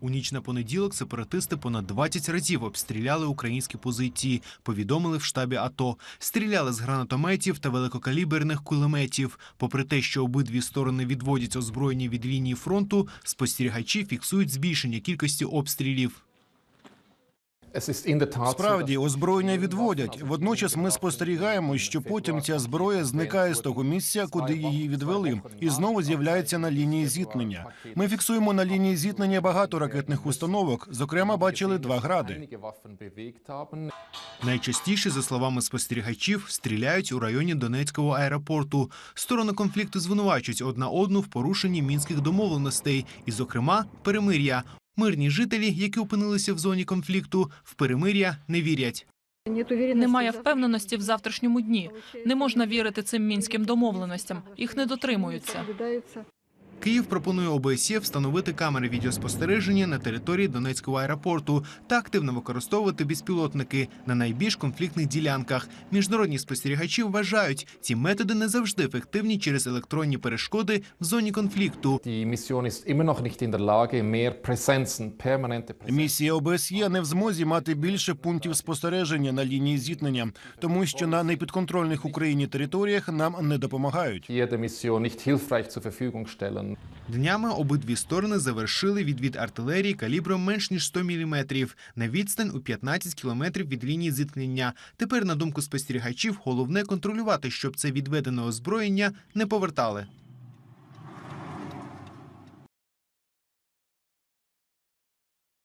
У ніч на понеділок сепаратисти понад 20 разів обстріляли українські позиції, повідомили в штабі АТО. Стріляли з гранатометів та великокаліберних кулеметів. Попри те, що обидві сторони відводять озброєні від лінії фронту, спостерігачі фіксують збільшення кількості обстрілів. Справді, озброєння відводять. Водночас ми спостерігаємо, що потім ця зброя зникає з того місця, куди її відвели, і знову з'являється на лінії зіткнення. Ми фіксуємо на лінії зіткнення багато ракетних установок. Зокрема, бачили два гради. Найчастіше, за словами спостерігачів, стріляють у районі Донецького аеропорту. Сторони конфлікту звинувачують одна одну в порушенні мінських домовленостей, і, зокрема, перемир'я. Мирні жителі, які опинилися в зоні конфлікту, в перемир'я не вірять. Немає впевненості в завтрашньому дні. Не можна вірити цим мінським домовленостям. Їх не дотримуються. Київ пропонує ОБСЄ встановити камери відеоспостереження на території Донецького аеропорту та активно використовувати безпілотники на найбільш конфліктних ділянках. Міжнародні спостерігачі вважають, ці методи не завжди ефективні через електронні перешкоди в зоні конфлікту. Місія ОБСЄ не в змозі мати більше пунктів спостереження на лінії зіткнення, тому що на непідконтрольних Україні територіях нам не допомагають. Der Mission nicht hilfreich zur Verfügung stellen. Днями обидві сторони завершили відвід артилерії калібром менш ніж 100 мм на відстань у 15 кілометрів від лінії зіткнення. Тепер, на думку спостерігачів, головне контролювати, щоб це відведене озброєння не повертали.